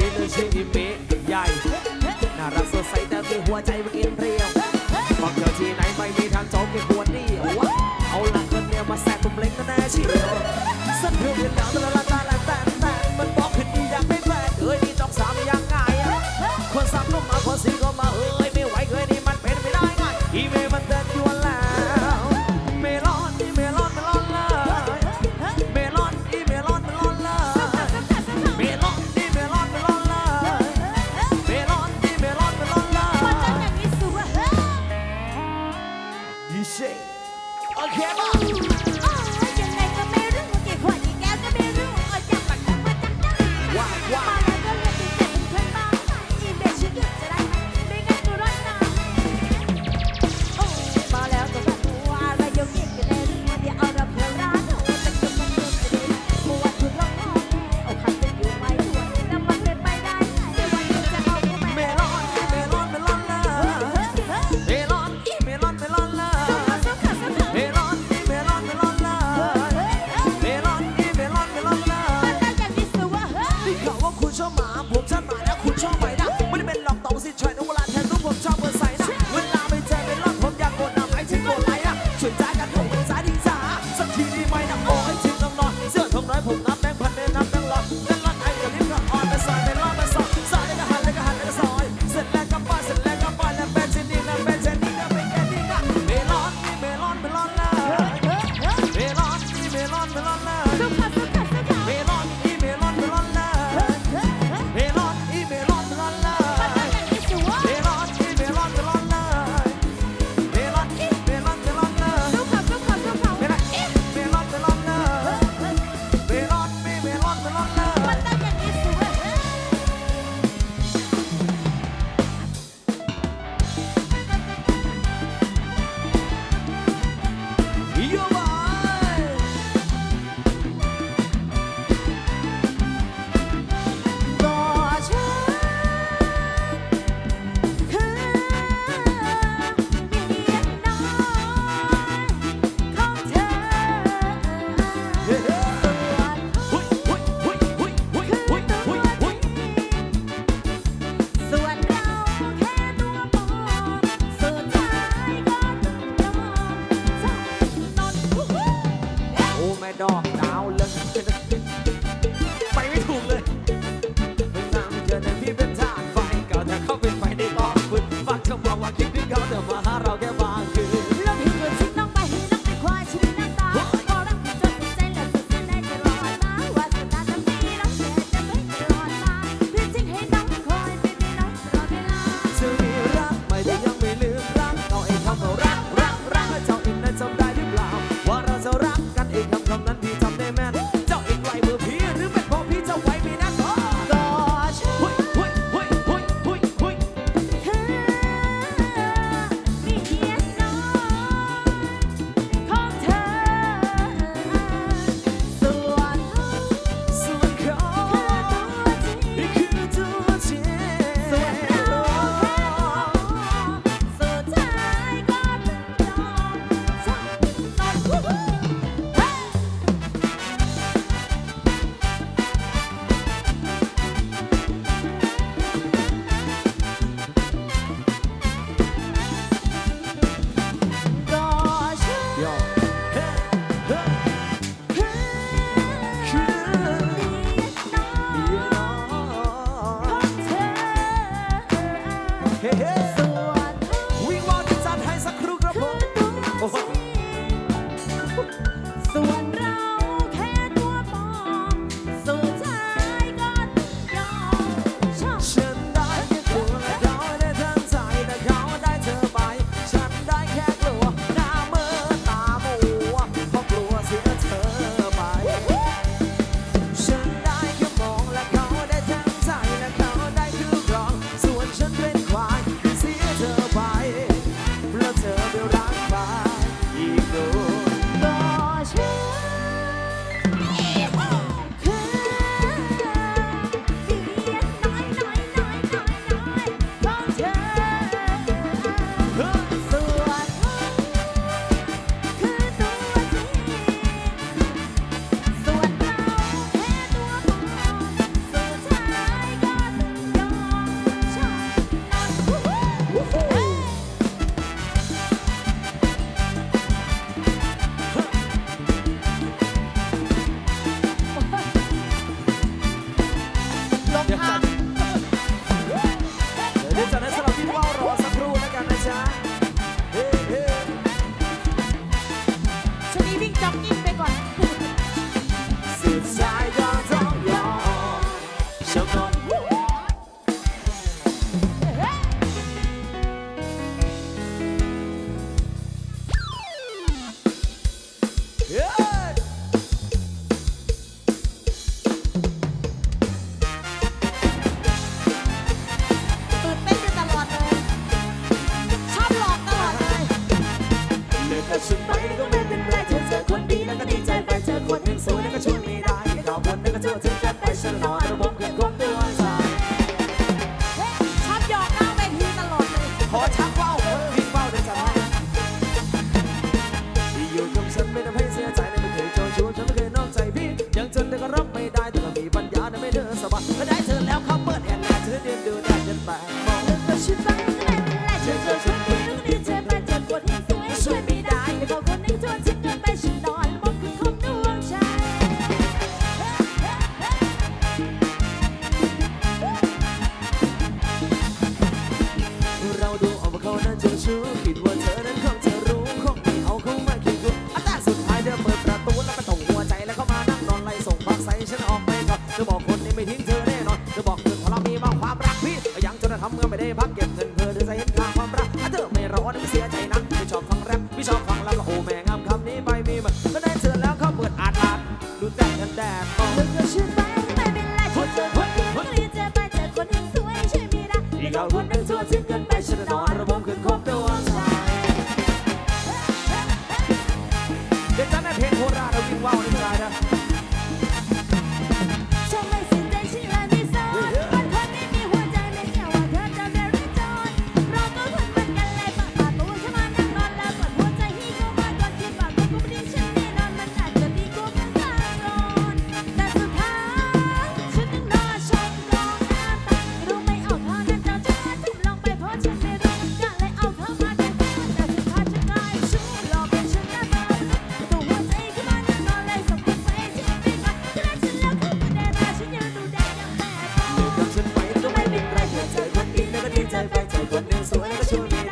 นี้เธอชื่ออิเมะใหญ่ น่ารักสดใสแต่มีหัวใจมันเอ็นเรียวฟักเธอที่ไหนไม่มีทางจบแค่ควรนี่เอาหลังคนเนี่ยมาแซะตุ่มเล็กก็แน่ชิสนุกเดือดดาวตลัก ไม่นับโอ้ให้ชิมน้องน้อยเสื้อทองน้อยผมนับ ตอบยังเข้าเวทีตลอดขอชักว่าวพิงว่าวเดินสายที่อยู่กับฉันไม่ทำให้เสียใจไม่เคยเจ้าชู้ฉันไม่เคยนอกใจพี่ยังจนแต่ก็รับไม่ได้แต่ก็มีปัญญาแต่ไม่เดิสบายได้เธอแล้วเขาเปิดแอนนาเธอเดินดูได้จนแตกมองเล้วก็ชิดไป took it was her and come I'm tu conexão é chumira.